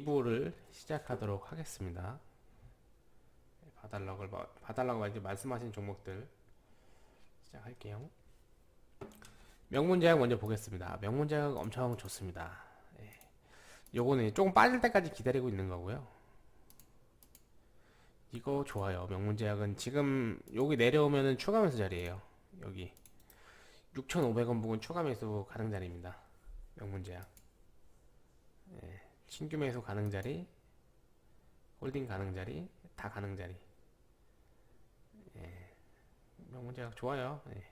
2부를 시작하도록 하겠습니다. 네, 봐달라고, 봐달라고 이제 말씀하신 종목들 시작할게요. 명문제약 먼저 보겠습니다. 명문제약 엄청 좋습니다. 예. 요거는 조금 빠질 때까지 기다리고 있는 거고요. 이거 좋아요. 명문제약은 지금 여기 내려오면은 추가 매수 자리예요. 여기 6,500원 부근 추가 매수 가능 자리입니다. 명문제약. 예. 신규 매수 가능 자리, 홀딩 가능 자리, 다 가능 자리. 예. 명문제약 좋아요. 예.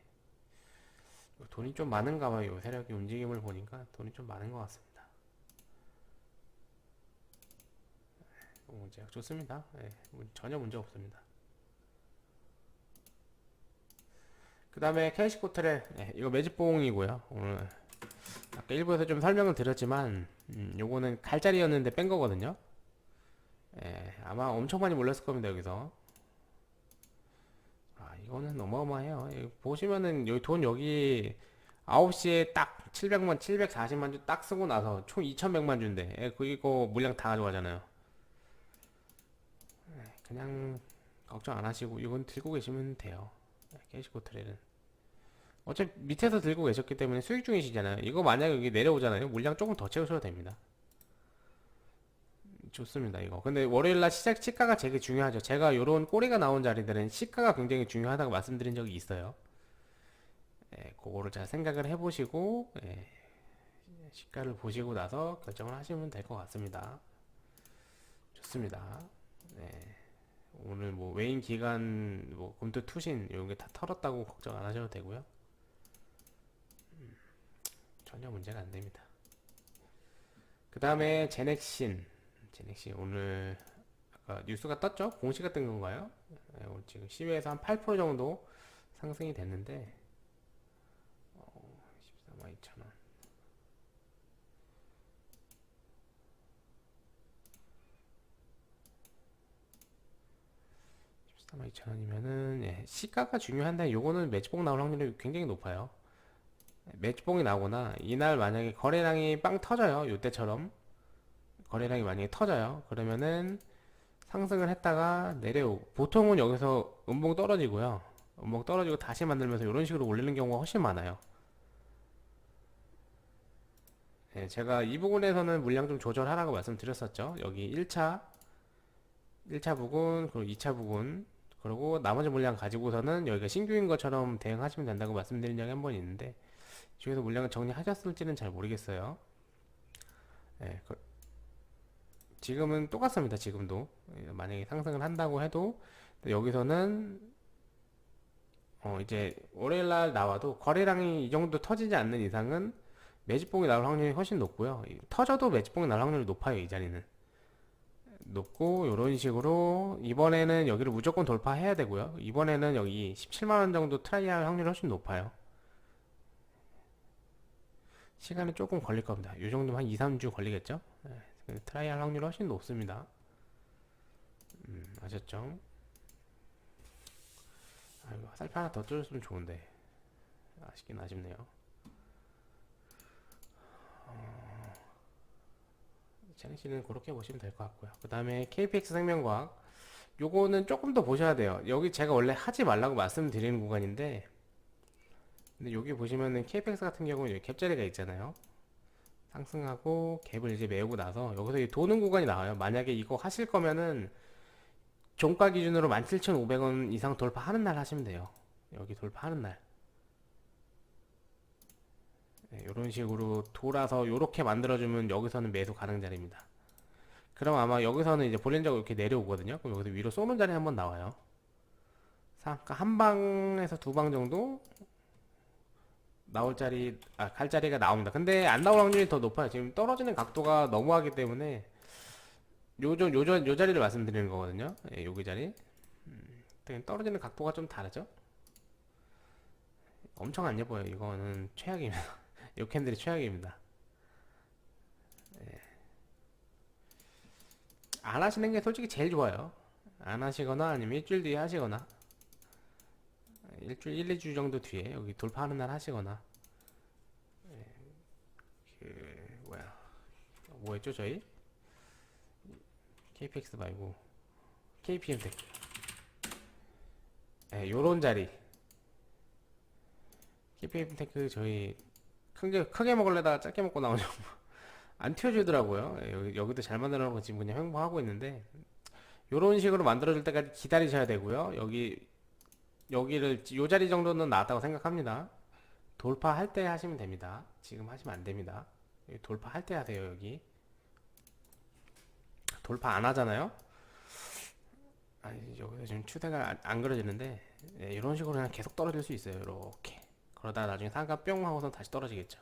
돈이 좀 많은가 봐요. 세력의 움직임을 보니까 돈이 좀 많은 것 같습니다. 명문제약 좋습니다. 예. 전혀 문제 없습니다. 그 다음에 캐시코트레 예, 이거 매집봉이고요. 오늘 아까 일부에서 좀 설명을 드렸지만 음, 요거는 갈자리였는데 뺀 거거든요. 예, 아마 엄청 많이 몰렸을 겁니다 여기서. 아 이거는 어마어마해요. 여기 보시면은 여기 돈 여기 9시에 딱 700만, 740만 주 딱 쓰고 나서 총 2100만 주인데 예, 그 이거 물량 다 가져가잖아요. 예, 그냥 걱정 안 하시고 이건 들고 계시면 돼요. 예, 캐시코 트레는. 어차피 밑에서 들고 계셨기 때문에 수익 중이시잖아요. 이거 만약에 여기 내려오잖아요. 물량 조금 더 채우셔도 됩니다. 좋습니다, 이거. 근데 월요일날 시작 시가가 되게 중요하죠. 제가 요런 꼬리가 나온 자리들은 시가가 굉장히 중요하다고 말씀드린 적이 있어요. 예, 그거를 잘 생각을 해보시고, 예, 시가를 보시고 나서 결정을 하시면 될 것 같습니다. 좋습니다. 네. 오늘 뭐 외인 기간 뭐 금토 투신 이런 게다 털었다고 걱정 안 하셔도 되고요. 음, 전혀 문제가 안 됩니다. 그 다음에 제넥신, 제넥신 오늘 뉴스가 떴죠? 공시가 뜬 건가요? 네, 지금 시외에서 한 8% 정도 상승이 됐는데 어, 14만 2천 원. 14만 2천 원이면은 예, 시가가 중요한데 요거는 매치봉 나올 확률이 굉장히 높아요. 매치봉이 나오거나 이날 만약에 거래량이 빵 터져요. 요때처럼 거래량이 만약에 터져요. 그러면은 상승을 했다가 내려오고 보통은 여기서 음봉 떨어지고요. 음봉 떨어지고 다시 만들면서 이런 식으로 올리는 경우가 훨씬 많아요. 예, 제가 이 부분에서는 물량 좀 조절하라고 말씀드렸었죠. 여기 1차 1차 부분, 그리고 2차 부분, 그리고 나머지 물량 가지고서는 여기가 신규인 것처럼 대응하시면 된다고 말씀드린 적이 한 번 있는데, 중에서 물량을 정리하셨을지는 잘 모르겠어요. 예, 그- 지금은 똑같습니다. 지금도. 예, 만약에 상승을 한다고 해도, 여기서는, 어, 이제, 월요일날 나와도 거래량이 이 정도 터지지 않는 이상은 매집봉이 나올 확률이 훨씬 높고요. 이- 터져도 매집봉이 나올 확률이 높아요. 이 자리는. 높고 이런 식으로 이번에는 여기를 무조건 돌파해야 되고요. 이번에는 여기 17만 원 정도 트라이할 확률이 훨씬 높아요. 시간은 조금 걸릴 겁니다. 이 정도면 한 2, 3주 걸리겠죠? 네, 트라이할 확률이 훨씬 높습니다. 음, 아셨죠? 아이고, 살피 하나 더 쪄줬으면 좋은데. 아쉽긴 아쉽네요. 제네시는 그렇게 보시면 될 것 같고요. 그 다음에 KPX 생명과학 요거는 조금 더 보셔야 돼요. 여기 제가 원래 하지 말라고 말씀드리는 구간인데 근데 여기 보시면은 KPX 같은 경우는 여기 갭자리가 있잖아요. 상승하고 갭을 이제 메우고 나서 여기서 이 도는 구간이 나와요. 만약에 이거 하실 거면은 종가 기준으로 17,500원 이상 돌파하는 날 하시면 돼요. 여기 돌파하는 날. 네, 이런 식으로 돌아서 이렇게 만들어주면 여기서는 매수 가능 자리입니다. 그럼 아마 여기서는 이제 볼렌저가 이렇게 내려오거든요. 그럼 여기서 위로 쏘는 자리 한번 나와요. 사- 그러니까 한 방에서 두 방 정도 나올 자리, 아, 갈 자리가 나옵니다. 근데 안 나올 확률이 더 높아요. 지금 떨어지는 각도가 너무하기 때문에 요저 요저 요 자리를 말씀드리는 거거든요. 예, 여기 자리. 음, 떨어지는 각도가 좀 다르죠? 엄청 안 예뻐요. 이거는 최악입니다. 요 캔들이 최악입니다. 예. 안 하시는 게 솔직히 제일 좋아요. 안 하시거나 아니면 일주일 뒤에 하시거나 일주일 1, 2주 정도 뒤에 여기 돌파하는 날 하시거나 예. 그 뭐야 뭐 했죠 저희? KPX 말고 KPM 테크. 예, 요런 자리. KPM 테크 저희 크게 크게 먹을래다가 짧게 먹고 나오죠. 안 튀어주더라고요. 예, 여기, 여기도 잘 만들어 놓고 지금 그냥 횡보하고 있는데 요런 식으로 만들어줄 때까지 기다리셔야 되고요. 여기 여기를 요 자리 정도는 나왔다고 생각합니다. 돌파할 때 하시면 됩니다. 지금 하시면 안 됩니다. 여기 돌파할 때 하세요, 여기. 돌파 안 하잖아요? 아니, 여기서 지금 추세가 안, 안 그려지는데, 예, 이런 식으로 그냥 계속 떨어질 수 있어요, 이렇게. 그러다가 나중에 상가 뿅 하고서 다시 떨어지겠죠.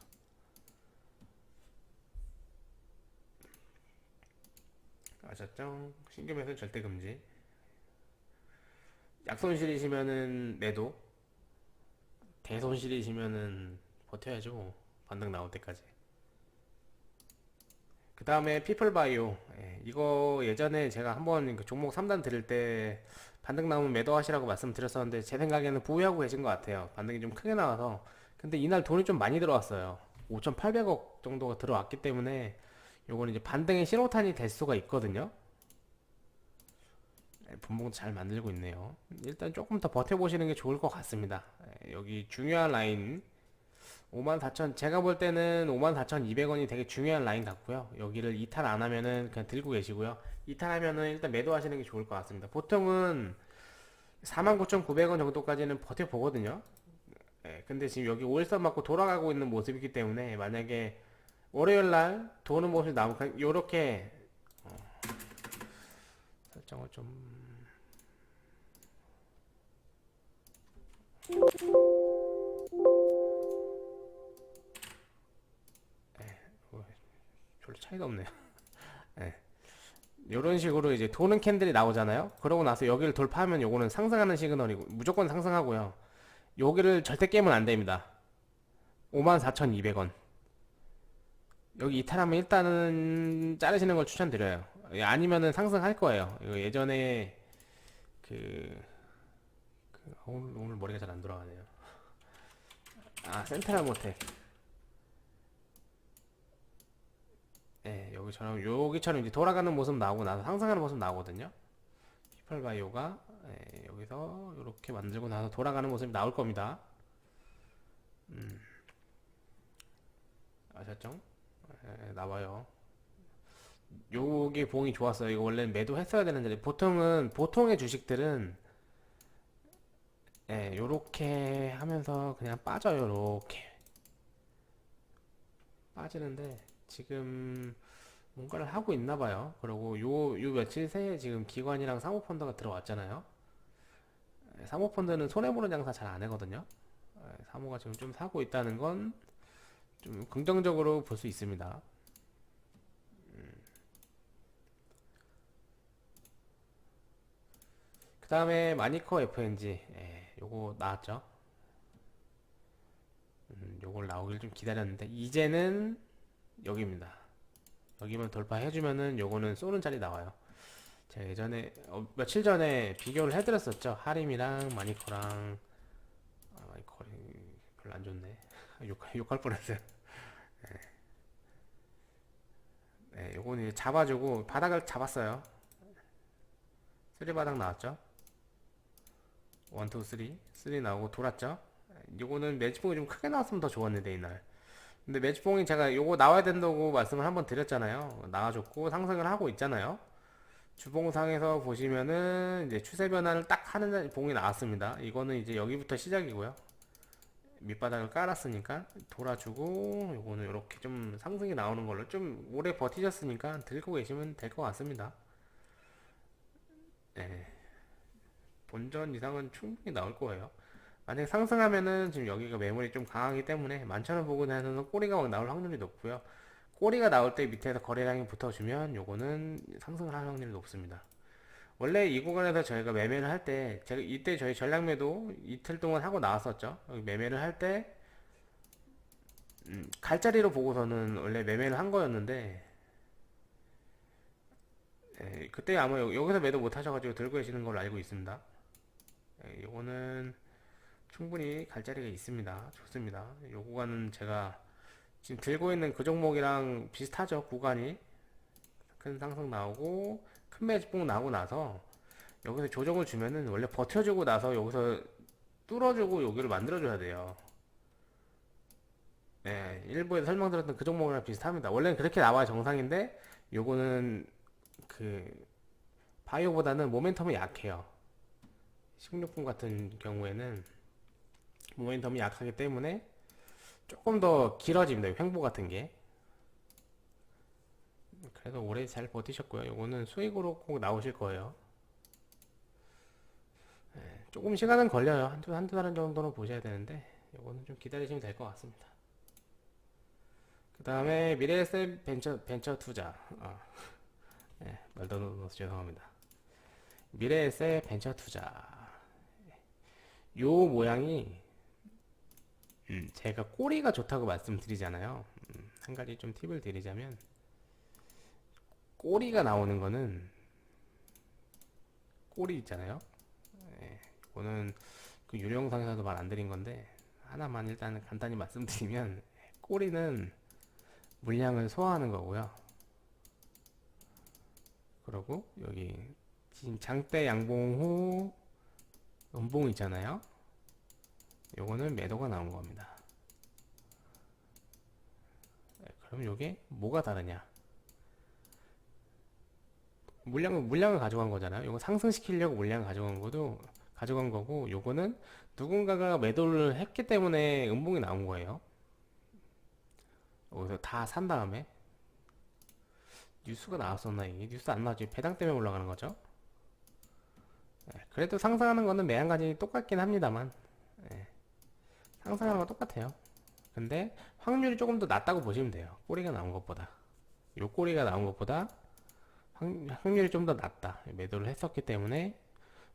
아셨죠? 신규 매수 절대 금지. 약손실이시면은 매도. 대손실이시면은 버텨야죠. 반등 나올 때까지. 그 다음에 피플바이오. 예, 이거 예전에 제가 한번 그 종목 3단 드릴 때 반등 나오면 매도하시라고 말씀드렸었는데 제 생각에는 보유하고 계신 것 같아요. 반등이 좀 크게 나와서. 근데 이날 돈이 좀 많이 들어왔어요. 5,800억 정도가 들어왔기 때문에 요거는 이제 반등의 신호탄이 될 수가 있거든요. 예, 분봉도 잘 만들고 있네요. 일단 조금 더 버텨보시는 게 좋을 것 같습니다. 예, 여기 중요한 라인 54,000 제가 볼 때는 54,200원이 되게 중요한 라인 같고요. 여기를 이탈 안 하면은 그냥 들고 계시고요. 이탈하면은 일단 매도하시는 게 좋을 것 같습니다. 보통은 49,900원 정도까지는 버텨보거든요. 예, 근데 지금 여기 5일선 맞고 돌아가고 있는 모습이기 때문에 만약에 월요일 날 도는 모습이 나오면 요렇게 어, 설정을 좀 별로 차이가 없네요. 예. 이런 식으로 이제 도는 캔들이 나오잖아요. 그러고 나서 여기를 돌파하면 요거는 상승하는 시그널이고 무조건 상승하고요. 여기를 절대 깨면 안 됩니다. 54,200원. 여기 이탈하면 일단은 자르시는 걸 추천드려요. 예, 아니면은 상승할 거예요. 예전에 그, 오늘, 오늘 머리가 잘 안 돌아가네요. 아 센트럴 모텔. 예, 여기처럼 여기처럼 이제 돌아가는 모습 나오고 나서 상승하는 모습 나오거든요. 히펄바이오가 예, 여기서 이렇게 만들고 나서 돌아가는 모습이 나올 겁니다. 음. 아셨죠? 예, 나와요. 요게 봉이 좋았어요. 이거 원래는 매도했어야 되는데 보통은 보통의 주식들은 예, 요렇게 하면서 그냥 빠져요. 요렇게 빠지는데 지금 뭔가를 하고 있나 봐요. 그리고 요, 요 며칠 새에 지금 기관이랑 사모펀드가 들어왔잖아요. 예, 사모펀드는 손해보는 장사 잘 안 하거든요. 예, 사모가 지금 좀 사고 있다는 건 좀 긍정적으로 볼 수 있습니다. 그 다음에 마니커 FNG 예, 요거 나왔죠? 음, 요걸 나오길 좀 기다렸는데 이제는 여기입니다. 여기만 돌파해주면은 요거는 쏘는 자리 나와요. 제가 예전에 어, 며칠 전에 비교를 해드렸었죠. 하림이랑 마니커랑 아, 마니커 별로 안 좋네. 욕, 욕할 뻔했어요. 네, 요거는 이제 잡아주고 바닥을 잡았어요. 쓰리 바닥 나왔죠 1, 2, 3 3 나오고 돌았죠? 요거는 매치봉이 좀 크게 나왔으면 더 좋았는데 이날. 근데 매치봉이 제가 요거 나와야 된다고 말씀을 한번 드렸잖아요. 나와줬고 상승을 하고 있잖아요. 주봉상에서 보시면은 이제 추세 변화를 딱 하는 봉이 나왔습니다. 이거는 이제 여기부터 시작이고요. 밑바닥을 깔았으니까 돌아주고 요거는 이렇게 좀 상승이 나오는 걸로 좀 오래 버티셨으니까 들고 계시면 될 것 같습니다. 네. 본전 이상은 충분히 나올 거예요. 만약 상승하면은 지금 여기가 매물이 좀 강하기 때문에 만천원 부근에서는 꼬리가 막 나올 확률이 높고요. 꼬리가 나올 때 밑에서 거래량이 붙어주면 요거는 상승을 할 확률이 높습니다. 원래 이 구간에서 저희가 매매를 할 때 제가 이때 저희 전략 매도 이틀 동안 하고 나왔었죠. 매매를 할때 음, 갈자리로 보고서는 원래 매매를 한 거였는데 예, 그때 아마 여- 여기서 매도 못 하셔가지고 들고 계시는 걸로 알고 있습니다. 예, 요거는 충분히 갈 자리가 있습니다. 좋습니다. 요 구간은 제가 지금 들고 있는 그 종목이랑 비슷하죠. 구간이 큰 상승 나오고 큰 매집봉 나고 나서 여기서 조정을 주면은 원래 버텨주고 나서 여기서 뚫어주고 여기를 만들어줘야 돼요. 네, 일부에 설명드렸던 그 종목이랑 비슷합니다. 원래는 그렇게 나와야 정상인데 요거는 그 바이오보다는 모멘텀이 약해요. 16분 같은 경우에는 모멘텀이 약하기 때문에 조금 더 길어집니다. 횡보 같은 게. 그래도 오래 잘 버티셨고요. 요거는 수익으로 꼭 나오실 거예요. 네, 조금 시간은 걸려요. 한두, 한두 달 정도는 보셔야 되는데, 요거는 좀 기다리시면 될 것 같습니다. 그 다음에 미래에셋 벤처, 벤처 투자. 아, 네, 말도 넣어서 죄송합니다. 미래에셋 벤처 투자. 요 모양이, 음, 제가 꼬리가 좋다고 말씀드리잖아요. 음, 한 가지 좀 팁을 드리자면, 꼬리가 나오는 거는, 꼬리 있잖아요. 예, 이거는 그 유령상에서도 말 안 드린 건데, 하나만 일단 간단히 말씀드리면, 꼬리는 물량을 소화하는 거고요. 그리고 여기 지금 장대 양봉 후 음봉 있잖아요. 요거는 매도가 나온 겁니다. 네, 그럼 요게 뭐가 다르냐? 물량을 물량을 가져간 거잖아요. 요거 상승시키려고 물량을 가져간 거도 가져간 거고 요거는 누군가가 매도를 했기 때문에 음봉이 나온 거예요. 여기서 다 산 다음에 뉴스가 나왔었나 이게 뉴스 안 나왔지 배당 때문에 올라가는 거죠 예, 그래도 상승하는 거는 매한가지 똑같긴 합니다만 예, 상승하는 건 똑같아요. 근데 확률이 조금 더 낮다고 보시면 돼요. 꼬리가 나온 것보다. 요 꼬리가 나온 것보다 확, 확률이 좀 더 낮다. 매도를 했었기 때문에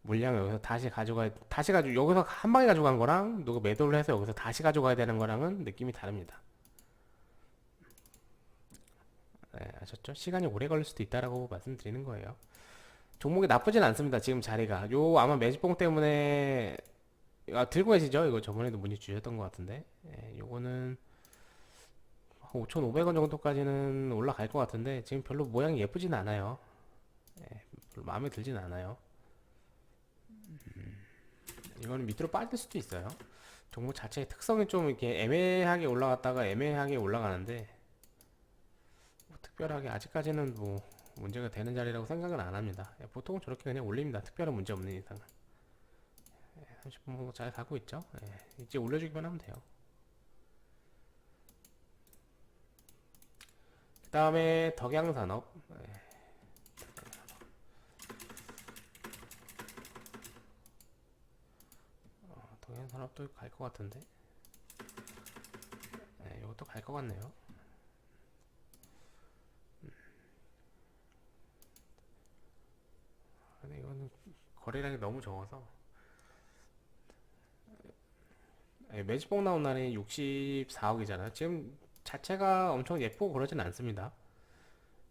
물량을 여기서 다시 가져가 다시 가지고 여기서 한 방에 가져간 거랑 누가 매도를 해서 여기서 다시 가져가야 되는 거랑은 느낌이 다릅니다. 네, 아셨죠? 시간이 오래 걸릴 수도 있다라고 말씀드리는 거예요. 종목이 나쁘진 않습니다. 지금 자리가. 요 아마 매집봉 때문에 아, 들고 계시죠? 이거 저번에도 문의 주셨던 것 같은데. 예, 요거는 5,500원 정도까지는 올라갈 것 같은데 지금 별로 모양이 예쁘진 않아요. 예, 별로 마음에 들진 않아요. 음, 이거는 밑으로 빠질 수도 있어요. 종목 자체의 특성이 좀 이렇게 애매하게 올라갔다가 애매하게 올라가는데 뭐 특별하게 아직까지는 뭐 문제가 되는 자리라고 생각은 안 합니다. 예, 보통은 저렇게 그냥 올립니다. 특별한 문제 없는 이상은. 30분 정도 잘 가고 있죠. 예, 이제 올려주기만 하면 돼요. 그 다음에 덕양산업. 예. 어, 덕양산업도 갈 것 같은데. 예, 이것도 갈 것 같네요. 근데 이거는 거래량이 너무 적어서 예, 매집봉 나온 날이 64억이잖아요. 지금 자체가 엄청 예쁘고 그러진 않습니다.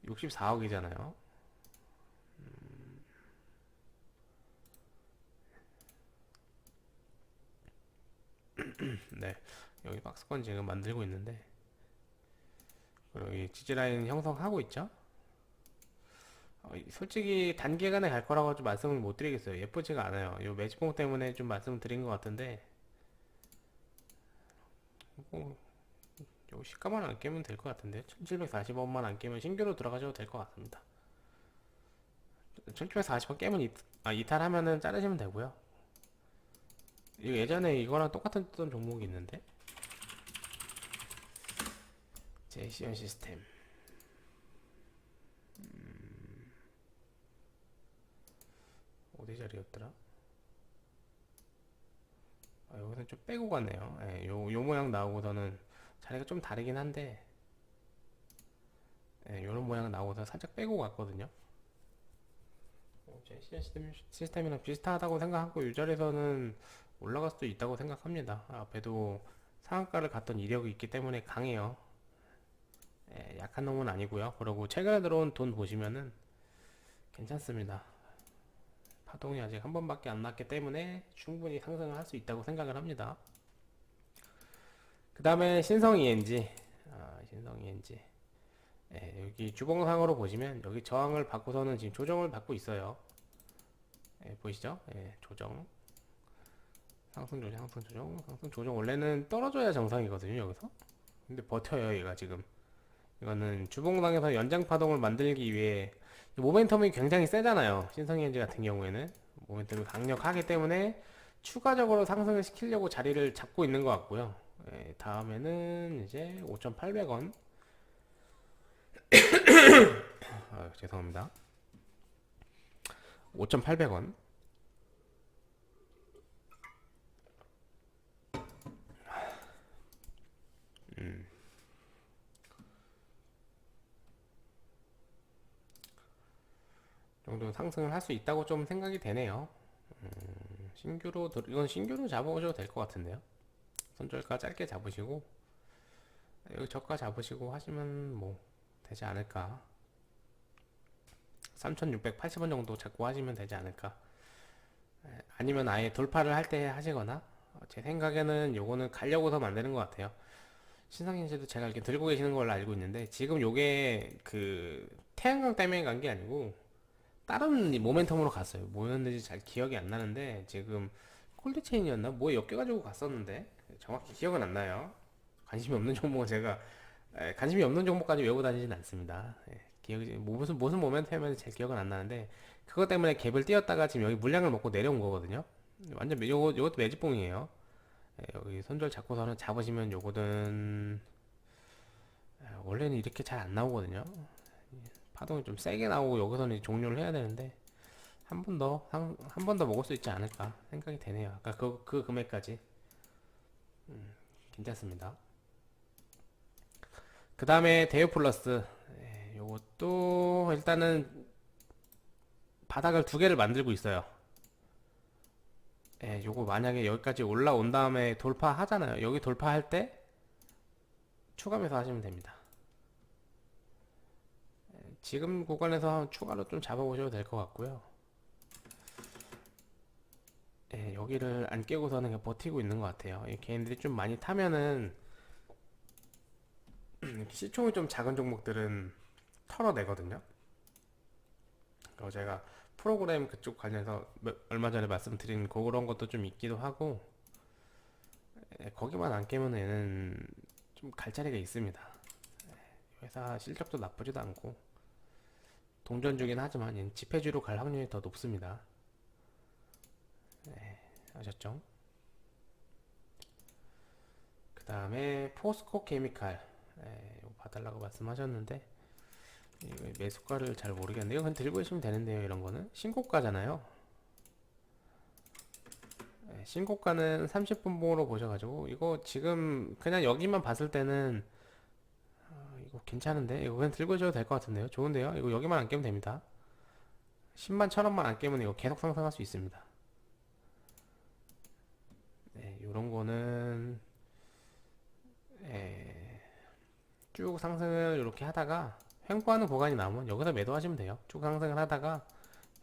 64억이잖아요. 네, 여기 박스권 지금 만들고 있는데 여기 지지라인 형성하고 있죠? 어, 이- 솔직히 단기간에 갈 거라고 좀 말씀을 못 드리겠어요. 예쁘지가 않아요. 요 매직봉 때문에 좀 말씀을 드린 것 같은데, 뭐, 요 시가만 안 깨면 될 것 같은데, 1740원만 안 깨면 신규로 들어가셔도 될 것 같습니다. 1740원 깨면 이, 아, 이탈하면은 자르시면 되고요. 이거 예전에 이거랑 똑같은 종목이 있는데, 제시언 시스템. 어디 자리였더라? 아, 여기서 좀 빼고 갔네요. 예, 요, 요 모양 나오고서는 자리가 좀 다르긴 한데, 예, 요런 모양 나오고서 살짝 빼고 갔거든요. 어, 제 시스템, 시스템이랑 비슷하다고 생각하고 이 자리에서는 올라갈 수도 있다고 생각합니다. 앞에도 상한가를 갔던 이력이 있기 때문에 강해요. 예, 약한 놈은 아니고요. 그리고 최근에 들어온 돈 보시면은 괜찮습니다. 파동이 아직 한 번밖에 안 났기 때문에 충분히 상승을 할 수 있다고 생각을 합니다. 그 다음에 신성 ENG, 아, 신성 ENG. 예, 여기 주봉상으로 보시면 여기 저항을 받고서는 지금 조정을 받고 있어요. 예, 보이시죠? 예, 조정. 상승 조정, 상승 조정, 상승 조정. 원래는 떨어져야 정상이거든요, 여기서. 근데 버텨요, 얘가 지금. 이거는 주봉상에서 연장 파동을 만들기 위해 모멘텀이 굉장히 세잖아요. 신성현지 같은 경우에는 모멘텀이 강력하기 때문에 추가적으로 상승을 시키려고 자리를 잡고 있는 것 같고요. 예, 다음에는 이제 5,800원. 아, 죄송합니다. 5,800원. 음. 정도 상승을 할 수 있다고 좀 생각이 되네요. 음, 신규로 들- 이건 신규로 잡아오셔도 될 것 같은데요. 손절가 짧게 잡으시고 여기 저가 잡으시고 하시면 뭐 되지 않을까. 3,680원 정도 잡고 하시면 되지 않을까. 에, 아니면 아예 돌파를 할 때 하시거나 어, 제 생각에는 요거는 가려고서 만드는 것 같아요. 신상인지도 제가 이렇게 들고 계시는 걸로 알고 있는데 지금 요게 그 태양광 때문에 간 게 아니고 다른 이 모멘텀으로 갔어요. 뭐였는지 잘 기억이 안 나는데 지금 콜드체인이었나? 뭐에 엮여가지고 갔었는데 정확히 기억은 안 나요. 관심이 없는 종목은 제가 에, 관심이 없는 종목까지 외우고 다니진 않습니다. 예, 기억이 뭐 무슨 무슨 모멘텀이었는지 제 기억은 안 나는데 그것 때문에 갭을 띄었다가 지금 여기 물량을 먹고 내려온 거거든요. 완전 매- 요거 요것도 매집봉이에요. 예, 여기 손절 잡고서는 잡으시면 요거는 에, 원래는 이렇게 잘 안 나오거든요. 파동이 좀 세게 나오고 여기서는 종료를 해야 되는데 한 번 더 한 번 더 먹을 수 있지 않을까 생각이 되네요. 아까 그, 그 금액까지 음, 괜찮습니다. 그 다음에 대유 플러스 예, 요것도 일단은 바닥을 두 개를 만들고 있어요. 예, 요거 만약에 여기까지 올라온 다음에 돌파하잖아요. 여기 돌파할 때 추가 매수 하시면 됩니다. 지금 구간에서 추가로 좀 잡아보셔도 될 것 같고요. 예, 여기를 안 깨고서는 버티고 있는 것 같아요. 이 개인들이 좀 많이 타면은 시총이 좀 작은 종목들은 털어내거든요. 그리고 제가 프로그램 그쪽 관련해서 몇- 얼마 전에 말씀드린 그런 것도 좀 있기도 하고 예, 거기만 안 깨면 얘는 좀 갈 자리가 있습니다. 예, 회사 실적도 나쁘지도 않고 동전주긴 하지만 얘는 지폐주로 갈 확률이 더 높습니다. 네, 아셨죠? 그 다음에 포스코 케미칼 네, 이거 봐달라고 말씀하셨는데 매수가를 잘 모르겠네요. 그냥 들고 계시면 되는데요. 이런 거는 신고가잖아요. 네, 신고가는 30분 봉으로 보셔가지고 이거 지금 그냥 여기만 봤을 때는 이거 괜찮은데? 이거 그냥 들고 있어도 될 것 같은데요? 좋은데요? 이거 여기만 안 깨면 됩니다. 10만 천 원만 안 깨면 이거 계속 상승할 수 있습니다. 네, 요런 거는 예, 쭉 상승을 이렇게 하다가 횡보하는 구간이 나오면 여기서 매도하시면 돼요. 쭉 상승을 하다가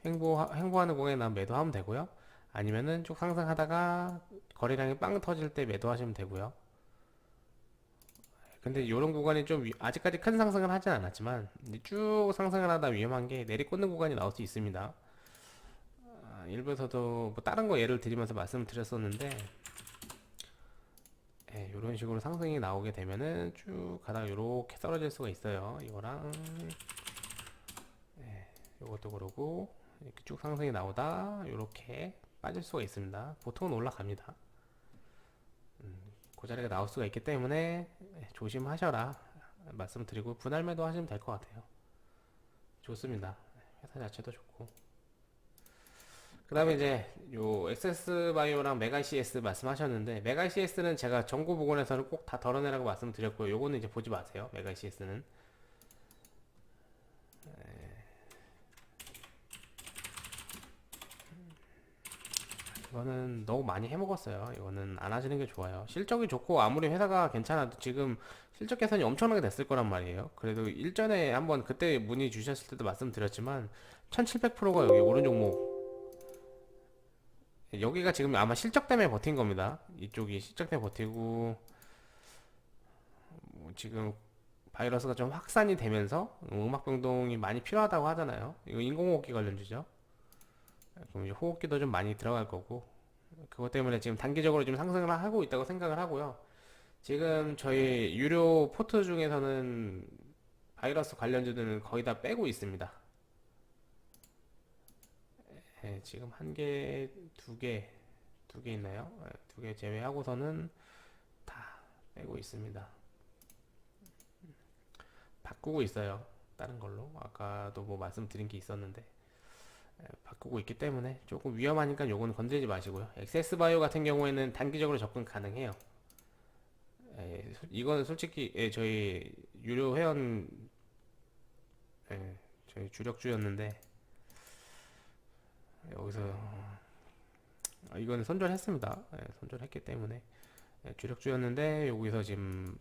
횡보 횡보하는 구간이 나오면 매도하면 되고요. 아니면은 쭉 상승하다가 거래량이 빵 터질 때 매도하시면 되고요. 근데 이런 구간이 좀 위- 아직까지 큰 상승을 하진 않았지만 쭉 상승을 하다 위험한 게 내리꽂는 구간이 나올 수 있습니다. 아, 일부에서도 뭐 다른 거 예를 들이면서 말씀을 드렸었는데 예, 이런 식으로 상승이 나오게 되면은 쭉 가다가 이렇게 떨어질 수가 있어요. 이거랑 예, 이것도 그러고 이렇게 쭉 상승이 나오다 이렇게 빠질 수가 있습니다. 보통은 올라갑니다. 그 자리가 나올 수가 있기 때문에 예, 조심하셔라 말씀드리고 분할 매도 하시면 될 것 같아요. 좋습니다. 회사 자체도 좋고. 그 다음에 이제 요 엑세스 바이오랑 메가 CS 말씀하셨는데 메가 CS는 제가 정보 복원에서는 꼭 다 덜어내라고 말씀드렸고요. 요거는 이제 보지 마세요. 메가 CS는 이거는 너무 많이 해먹었어요. 이거는 안 하시는 게 좋아요. 실적이 좋고 아무리 회사가 괜찮아도 지금 실적 개선이 엄청나게 됐을 거란 말이에요. 그래도 일전에 한번 그때 문의 주셨을 때도 말씀드렸지만 1700%가 여기 오른 종목 여기가 지금 아마 실적 때문에 버틴 겁니다. 이쪽이 실적 때문에 버티고 뭐 지금 바이러스가 좀 확산이 되면서 음악 변동이 많이 필요하다고 하잖아요. 이거 인공호흡기 관련주죠. 그럼 이제 호흡기도 좀 많이 들어갈 거고 그것 때문에 지금 단기적으로 좀 상승을 하고 있다고 생각을 하고요. 지금 저희 유료 포트 중에서는 바이러스 관련주들은 거의 다 빼고 있습니다. 예, 지금 한 개, 두 개, 두 개 있나요? 예, 두개 제외하고서는 다 빼고 있습니다. 바꾸고 있어요. 다른 걸로. 아까도 뭐 말씀드린 게 있었는데. 예, 바꾸고 있기 때문에 조금 위험하니까 요거는 건드리지 마시고요. 엑세스 바이오 같은 경우에는 단기적으로 접근 가능해요. 예, 소- 이거는 솔직히 예, 저희 유료 회원 예, 저희 주력주였는데 여기서 아, 이거는 손절했습니다. 예, 손절했기 때문에 예, 주력주였는데 여기서 지금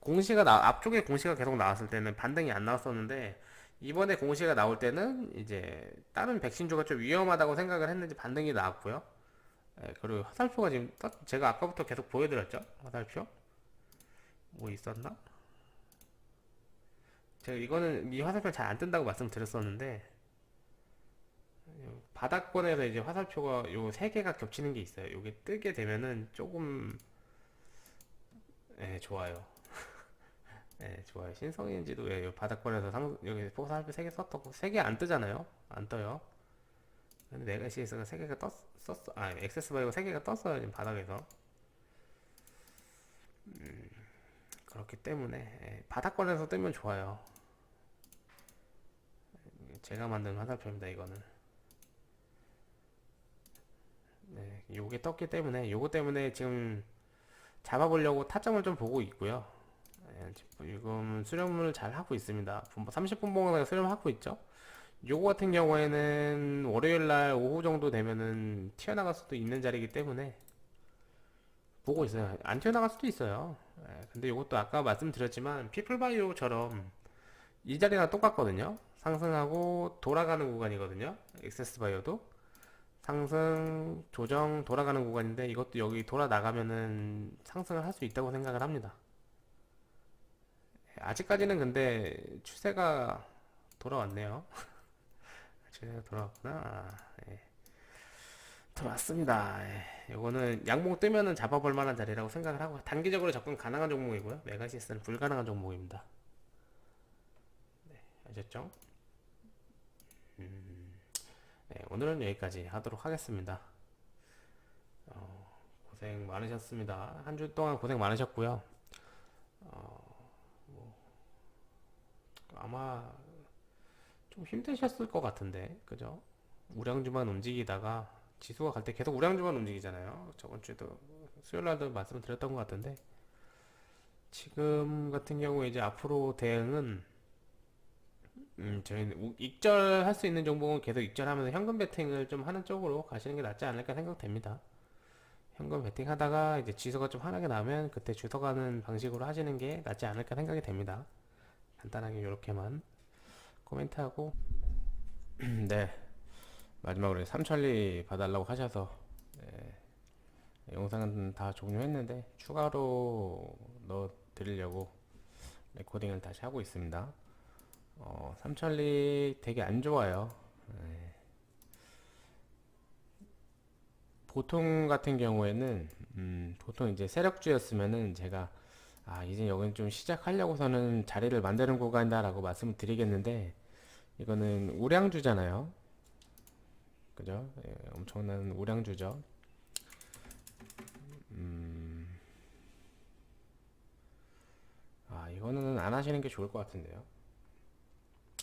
공시가 나, 앞쪽에 공시가 계속 나왔을 때는 반등이 안 나왔었는데 이번에 공시가 나올 때는 이제 다른 백신주가 좀 위험하다고 생각을 했는지 반등이 나왔고요. 예, 그리고 화살표가 지금 떴- 제가 아까부터 계속 보여드렸죠. 화살표 뭐 있었나? 제가 이거는 이 화살표 잘 안 뜬다고 말씀드렸었는데 바닥권에서 이제 화살표가 요 세 개가 겹치는 게 있어요. 요게 뜨게 되면은 조금 예, 좋아요. 예, 좋아요. 신성인지도 예, 요 바닥권에서 상 여기 화살표 세개 썼다고 세개안 뜨잖아요. 안 떠요. 근데 레가시에서가 세 개가 떴 썼어. 아, 액세스 바이오가 세 개가 떴어요. 지금 바닥에서. 음, 그렇기 때문에 예, 바닥권에서 뜨면 좋아요. 제가 만든 화살표입니다. 이거는. 네, 요게 떴기 때문에 요거 때문에 지금 잡아보려고 타점을 좀 보고 있고요. 예, 지금 수렴을 잘 하고 있습니다. 30분 봉에서 수렴하고 있죠. 요거 같은 경우에는 월요일 날 오후 정도 되면은 튀어나갈 수도 있는 자리이기 때문에 보고 있어요. 안 튀어나갈 수도 있어요. 예, 근데 요것도 아까 말씀드렸지만 피플바이오처럼 이 자리랑 똑같거든요. 상승하고 돌아가는 구간이거든요. 엑세스 바이오도 상승, 조정, 돌아가는 구간인데 이것도 여기 돌아 나가면은 상승을 할 수 있다고 생각을 합니다. 예, 아직까지는 근데 추세가 돌아왔네요. 추세가 돌아왔구나. 아, 예. 돌아왔습니다. 예. 요거는 양봉 뜨면은 잡아볼 만한 자리라고 생각을 하고 단기적으로 접근 가능한 종목이고요. 메가시스는 불가능한 종목입니다. 아셨죠? 음, 네, 오늘은 여기까지 하도록 하겠습니다. 어, 고생 많으셨습니다. 한 주 동안 고생 많으셨고요. 어, 뭐, 아마 좀 힘드셨을 것 같은데, 그죠? 우량주만 움직이다가 지수가 갈 때 계속 우량주만 움직이잖아요. 저번 주에도 수요일 날도 말씀을 드렸던 것 같은데, 지금 같은 경우에 이제 앞으로 대응은 음, 저희는 우- 익절할 수 있는 종목은 계속 익절하면서 현금 베팅을 좀 하는 쪽으로 가시는 게 낫지 않을까 생각됩니다. 현금 베팅 하다가 이제 지수가 좀 하락이 나면 그때 주서 가는 방식으로 하시는 게 낫지 않을까 생각이 됩니다. 간단하게 이렇게만 코멘트하고 네 마지막으로 삼천리 봐달라고 하셔서 네, 영상은 다 종료했는데 추가로 넣어 드리려고 레코딩을 다시 하고 있습니다. 어, 삼천리 되게 안 좋아요. 네. 보통 같은 경우에는 음, 보통 이제 세력주였으면은 제가 아 이제 여기는 좀 시작하려고서는 자리를 만드는 구간이다라고 말씀을 드리겠는데 이거는 우량주잖아요. 그죠? 예, 엄청난 우량주죠. 음, 아 이거는 안 하시는 게 좋을 것 같은데요.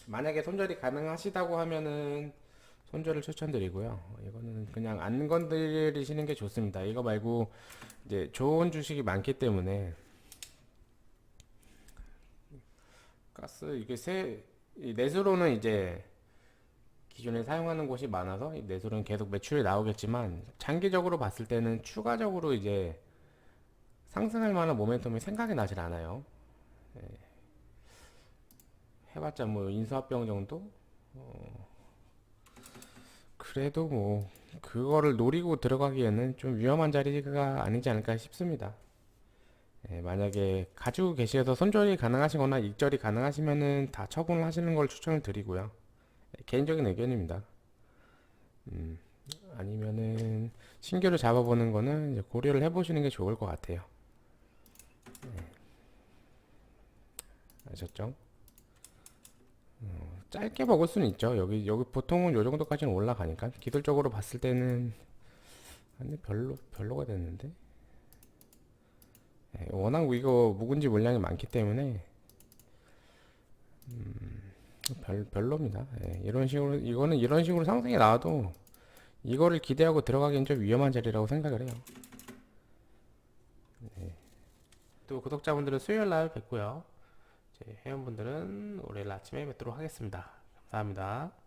만약에 손절이 가능하시다고 하면은 손절을 추천드리고요. 이거는 그냥 안 건드리시는 게 좋습니다. 이거 말고 이제 좋은 주식이 많기 때문에 가스 이게 세이 내수로는 이제 기존에 사용하는 곳이 많아서 이 내수로는 계속 매출이 나오겠지만 장기적으로 봤을 때는 추가적으로 이제 상승할 만한 모멘텀이 생각이 나질 않아요. 예. 해봤자 뭐 인수합병 정도? 어, 그래도 뭐 그거를 노리고 들어가기에는 좀 위험한 자리가 아니지 않을까 싶습니다. 예, 만약에 가지고 계셔서 손절이 가능하시거나 익절이 가능하시면은 다 처분을 하시는 걸 추천을 드리고요. 예, 개인적인 의견입니다. 음, 아니면은 신규를 잡아보는 거는 이제 고려를 해보시는 게 좋을 것 같아요. 예. 아셨죠? 어, 짧게 먹을 수는 있죠. 여기 여기 보통은 요 정도까지는 올라가니까 기술적으로 봤을 때는 아니 별로 별로가 됐는데. 예, 워낙 이거 묵은지 물량이 많기 때문에 음, 별 별로입니다. 예, 이런 식으로 이거는 이런 식으로 상승이 나와도 이거를 기대하고 들어가기엔 좀 위험한 자리라고 생각을 해요. 또 구독자분들은 수요일 날 뵙고요. 제 회원분들은 월요일 아침에 뵙도록 하겠습니다. 감사합니다.